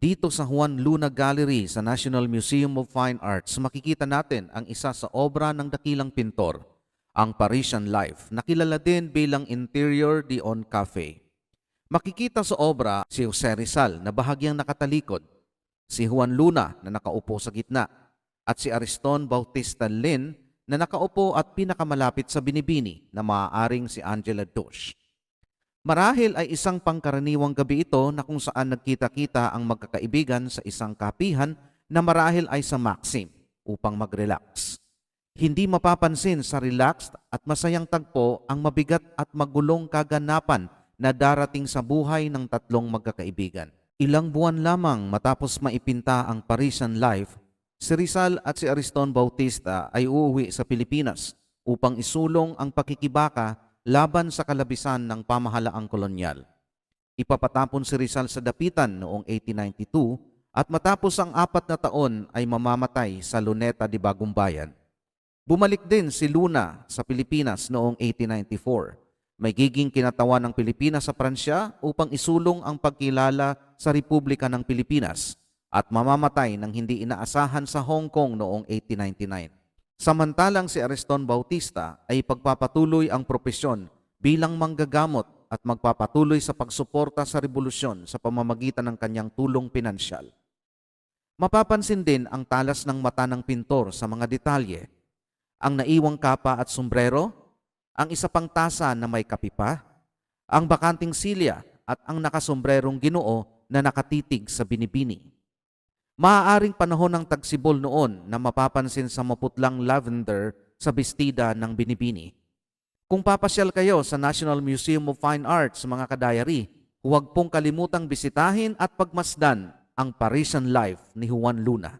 Dito sa Juan Luna Gallery sa National Museum of Fine Arts, makikita natin ang isa sa obra ng dakilang pintor, ang Parisian Life, na kilala din bilang Interior Dion Cafe. Makikita sa obra si Jose Rizal na bahagyang nakatalikod, si Juan Luna na nakaupo sa gitna, at si Ariston Bautista Lin na nakaupo at pinakamalapit sa binibini na maaaring si Angela Dush. Marahil ay isang pangkaraniwang gabi ito na kung saan nagkita-kita ang magkakaibigan sa isang kapihan na marahil ay sa Maxim upang mag-relax. Hindi mapapansin sa relaxed at masayang tagpo ang mabigat at magulong kaganapan na darating sa buhay ng tatlong magkakaibigan. Ilang buwan lamang matapos maipinta ang Parisian Life, si Rizal at si Ariston Bautista ay uuwi sa Pilipinas upang isulong ang pakikibaka laban sa kalabisan ng pamahalaang kolonyal. Ipapatapon si Rizal sa dapitan noong 1892 at matapos ang apat na taon ay mamamatay sa Luneta de Bagumbayan. Bumalik din si Luna sa Pilipinas noong 1894. May giging kinatawan ng Pilipinas sa Pransya upang isulong ang pagkilala sa Republika ng Pilipinas at mamamatay ng hindi inaasahan sa Hong Kong noong 1899. Samantalang si Ariston Bautista ay pagpapatuloy ang propesyon bilang manggagamot at magpapatuloy sa pagsuporta sa revolusyon sa pamamagitan ng kanyang tulong pinansyal. Mapapansin din ang talas ng mata ng pintor sa mga detalye, ang naiwang kapa at sombrero, ang isa pang tasa na may kapipa, ang bakanting silya at ang nakasombrerong ginoo na nakatitig sa binibini. Maaaring panahon ng tagsibol noon na mapapansin sa maputlang lavender sa bestida ng binibini. Kung papasyal kayo sa National Museum of Fine Arts mga kadayari, huwag pong kalimutang bisitahin at pagmasdan ang Parisian Life ni Juan Luna.